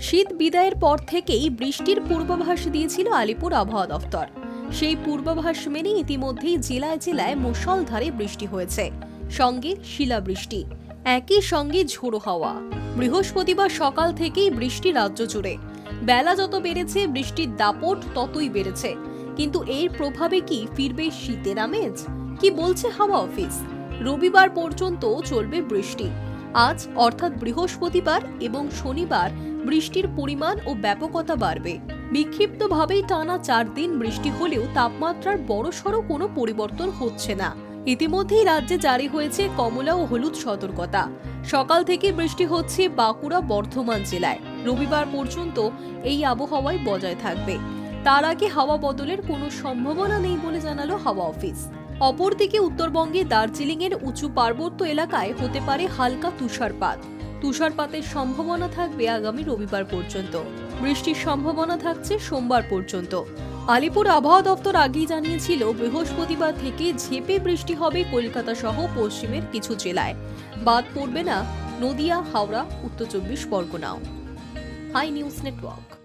শীত বিদায়ের পর থেকেই বৃষ্টির পূর্বাভাস দিয়েছিল আলিপুর আবহাওয়া দফতর। সেই পূর্বাভাস মেনে ইতিমধ্যেই জেলায় জেলায় মুষলধারে বৃষ্টি হয়েছে। সঙ্গে শিলাবৃষ্টি। একই সঙ্গে ঝোড়ো হাওয়া। বৃহস্পতিবার সকাল থেকেই বৃষ্টি রাজ্য জুড়ে। বেলা যত বেড়েছে, বৃষ্টির দাপট ততই বেড়েছে। কিন্তু এর প্রভাবে কি ফিরবে শীতের আমেজ? কি বলছে হাওয়া অফিস? রবিবার পর্যন্ত চলবে বৃষ্টি। আজ অর্থাৎ বৃহস্পতিবার এবং শনিবার বৃষ্টির পরিমাণ ও ব্যাপকতা বাড়বে। বিক্ষিপ্তভাবেই টানা চার দিন বৃষ্টি হলেও তাপমাত্রার বড়সড় কোনো পরিবর্তন হচ্ছে না। ইতিমধ্যেই রাজ্যে জারি হয়েছে কমলা ও হলুদ সতর্কতা। সকাল থেকে বৃষ্টি হচ্ছে বাঁকুড়া, বর্ধমান জেলায়। রবিবার পর্যন্ত এই আবহাওয়ায় বজায় থাকবে। তার আগে হাওয়া বদলের কোনো সম্ভাবনা নেই বলে জানালো হাওয়া অফিস। অপরদিকে উত্তরবঙ্গে দার্জিলিংয়ের উঁচু পার্বত্য এলাকায় হতে পারে হালকা তুষারপাত। তুষারপাতের সম্ভাবনা থাকবে আগামী রবিবার পর্যন্ত। বৃষ্টির সম্ভাবনা থাকছে সোমবার পর্যন্ত। আলিপুর আবহাওয়া দপ্তর আগেই জানিয়েছিল, বৃহস্পতিবার থেকে ঝেপে বৃষ্টি হবে কলকাতা সহ পশ্চিমের কিছু জেলায়। বাদ পড়বে না, নদিয়া, হাওড়া, উত্তর চব্বিশ পরগনাও। High news network.